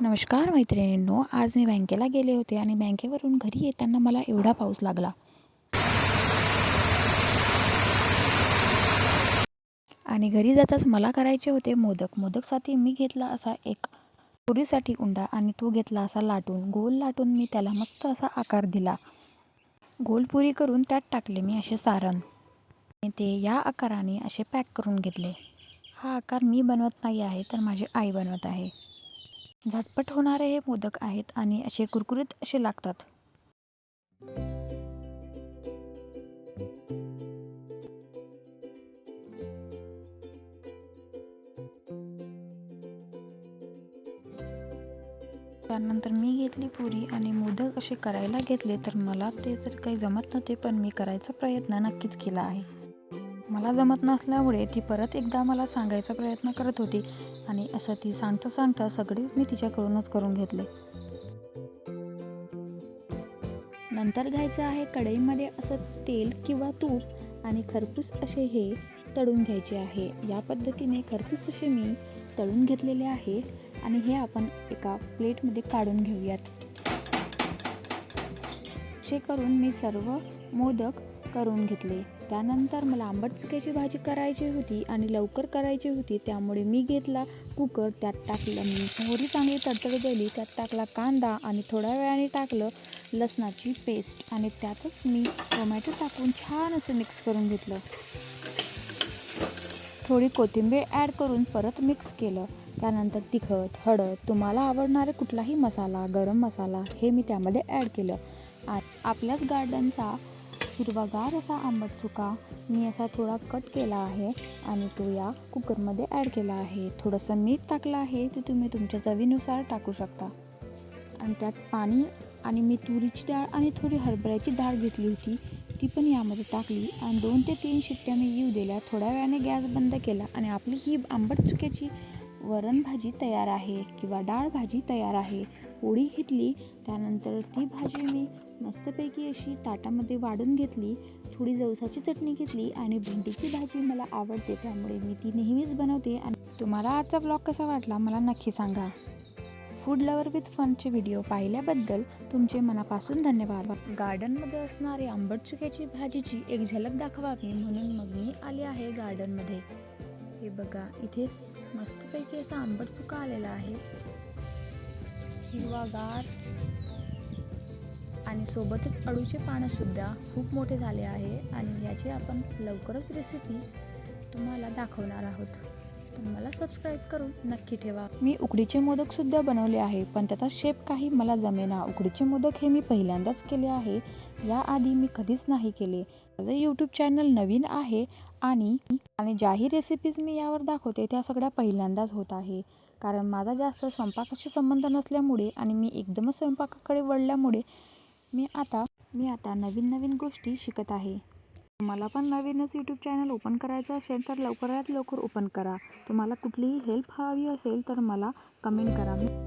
नमस्कार मैत्रिणींनो आज मी बँकेला गेले होते आणि बँकेवरून घरी येताना मला एवढा पाऊस लागला. आणि घरी जाताच मला करायचे होते मोदक. मोदकसाठी मी घेतला असा एक पुरीसाठी उंडा आणि तो घेतला असा लाटून. गोल लाटून मी त्याला मस्त असा आकार दिला. गोल पुरी करून त्यात टाकले मी असे सारण. आणि ते या आकाराने असे पॅक करून घेतले. हा आकार मी बनवत नाही आहे तर माझी आई बनवत आहे. झटपट होणारे हे मोदक आहेत आणि असे कुरकुरीत असे लागतात. त्यानंतर मी घेतली पुरी आणि मोदक असे करायला घेतले तर मला ते तर काही जमत नव्हते पण मी करायचा प्रयत्न नक्कीच केला आहे. मला जमत नसल्यामुळे ती परत एकदा मला सांगायचा प्रयत्न करत होती आणि असं ती सांगता सांगता सगळेच मी तिच्याकडूनच करून घेतले. नंतर घ्यायचं आहे कढईमध्ये असं तेल किंवा तूप आणि खरपूस असे हे तळून घ्यायचे आहे. या पद्धतीने खरपूस असे मी तळून घेतलेले आहे आणि हे आपण एका प्लेटमध्ये काढून घेऊयात. असे करून मी सर्व मोदक करून घेतले. त्यानंतर मला आंबट चुक्याची भाजी करायची होती आणि लवकर करायची होती त्यामुळे मी घेतला कुकर. त्यात टाकलं मी. मोहरी चांगली तडतड दिली त्यात टाकला कांदा आणि थोड्या वेळाने टाकलं लसणाची पेस्ट. आणि त्यातच मी टोमॅटो टाकून छान असं मिक्स करून घेतलं. थोडी कोथिंबीर ॲड करून परत मिक्स केलं. त्यानंतर तिखट हळद तुम्हाला आवडणारे कुठलाही मसाला गरम मसाला हे मी त्यामध्ये ॲड केलं. आ आपल्याच गार्डनचा हिरवागार असा आंबट चुका. मी असा थोडा कट केला आहे आणि तो या कुकरमध्ये ॲड केला आहे. थोडंसं मीठ टाकलं आहे ते तुम्ही तुमच्या चवीनुसार टाकू शकता. आणि त्यात पाणी आणि मी तुरीची डाळ आणि थोडी हरभऱ्याची डाळ घेतली होती. ती पण यामध्ये टाकली आणि दोन ते तीन शिट्ट्या मी येऊ दिल्या. थोड्या वेळाने गॅस बंद केला आणि आपली ही आंबट चुक्याची वरण भाजी तयार आहे किंवा डाळ भाजी तयार आहे. पोळी घेतली त्यानंतर ती भाजी मी मस्तपैकी अशी ताटामध्ये वाढून घेतली थोडी जवसाची चटणी घेतली आणि भेंडीची भाजी मला आवडते त्यामुळे मी ती नेहमीच बनवते. आणि तुम्हाला आजचा ब्लॉग कसा वाटला मला नक्की सांगा. फूड लवर विथ फनचे व्हिडिओ पाहिल्याबद्दल तुमचे मनापासून धन्यवाद. गार्डनमध्ये असणारी आंबट चुक्याची भाजीची एक झलक दाखवावी म्हणून मग मी आले आहे गार्डनमध्ये. हे बघा इथे मस्तपैकी असा आंबट चुका आलेला आहे. हिरवागार आणि सोबतच अळूचे पानंसुद्धा खूप मोठे झाले आहे आणि याची आपण लवकरच रेसिपी तुम्हाला दाखवणार आहोत. मला सबस्क्राईब करून नक्की ठेवा. मी उकडीचे मोदकसुद्धा बनवले आहे पण त्याचा शेप काही मला जमेना. उकडीचे मोदक हे मी पहिल्यांदाच केले आहे. याआधी मी कधीच नाही केले. माझं यूट्यूब चॅनल नवीन आहे आणि आणि ज्याही रेसिपीज मी यावर दाखवते त्या सगळ्या पहिल्यांदाच होत आहे. कारण माझा जास्त स्वयंपाकाशी संबंध नसल्यामुळे आणि मी एकदमच स्वयंपाकाकडे वळल्यामुळे मी आता मी आता नवीन नवीन गोष्टी शिकत आहे. मला पण नवीनच यूट्यूब चॅनल ओपन करायचं असेल तर लवकरात लवकर ओपन करा. तुम्हाला कुठलीही हेल्प हवी असेल तर मला कमेंट करा.